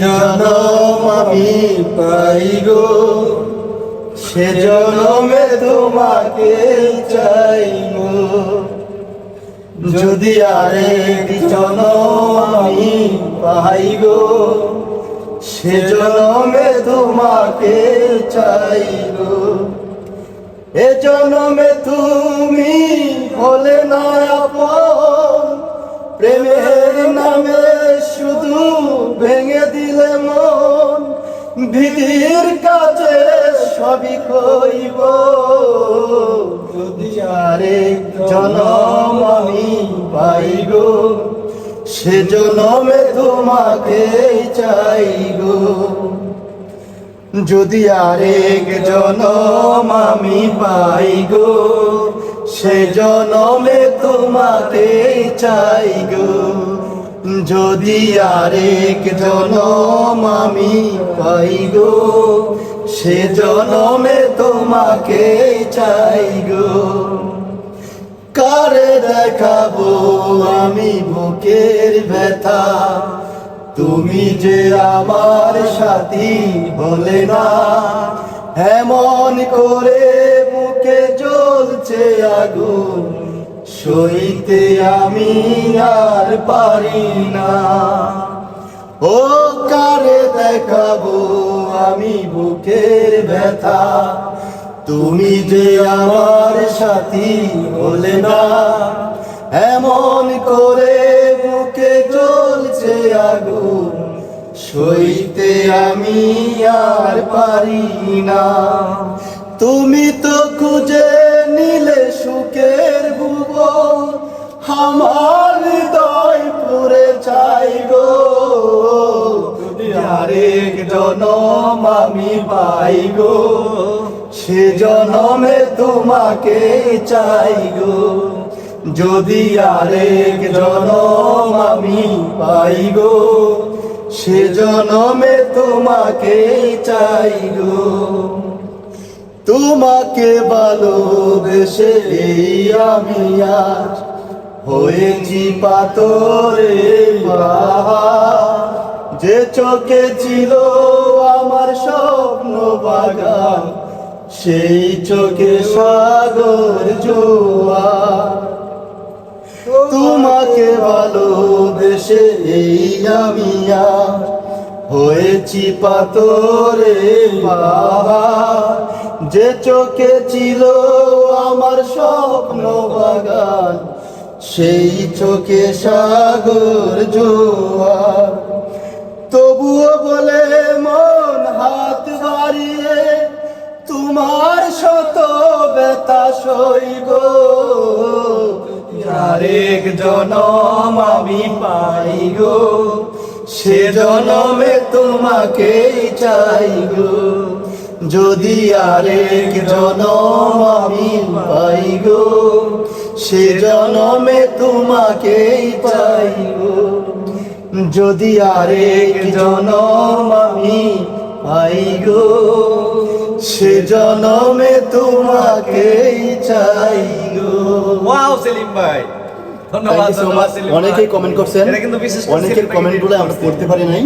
জনম আমি পাই গো। সে জনমে তোমাকে চাইব যদি আরেক জনম আমি পাই সে জনমে তোমাকে চাইব এ জনমে তুমি হলে না আপন, প্রেমের নামে ভিদির কাছে সবই কইব। যদি আরেক জনম আমি পাইব সে জনমে তোমাকে চাইব যদি আরেক জনম আমি পাই গো, সে জনমে তোমাকে চাই গো। যদি আরেক জনম আমি পাই গো, সে জনমে তোমাকে চাই গো। কারে দেখাবো আমি বুকের ব্যথা? তুমি যে আমার সাথী বলে না। এমন করে বুকে জ্বলছে আগুন। সইতে আমি আর পারি না। ও, কারে দেখাবো আমি বুকের ব্যথা? তুমি যে আমার সাথী বলে না। এমন করে বুকে জ্বলছে আগুন, সইতে আমি আর পারি না। তুমি তো খুঁজে নিলে ভুব আমার হৃদয় পুরে চাই গো। আরেক জনম আমি পাই গো। সে জনমে তোমাকে চাই গো। যদি আরেক জনম আমি পাই গো, সে জনমে তোমাকে চাই গো। তোমাকে ভালোবেসে আমি আজ হয়েছি বাহার। যে চোখে ছিল আমার স্বপ্ন বাগান, সেই চোখে সাগর জোয়ার তোমাকে ভালোবেসে এই আমি আর হয়েছি পাহাড় যে চোখে ছিল আমার স্বপ্ন বাগান সেই চোখে সাগর জোয়ার। তবুও বলে মন হাত বাড়িয়ে, তোমার শত ব্যথা সইব আরেক জনম আমি পাই গো, সে জনমে তোমাকে চাই গো। যদি আরেক জনম আমি পাই গো সে জনমে তোমাকে চাই গো। যদি আরেক জনম আমি পাই গো সে জনমে তোমাকে চাই গো। ওয়াও সেলিম ভাই। অনেকেই কমেন্ট করছেন। কিন্তু বিশেষ করে অনেকের সেলিম ভাইকে কমেন্টগুলো আমরা পড়তে পারি নাই।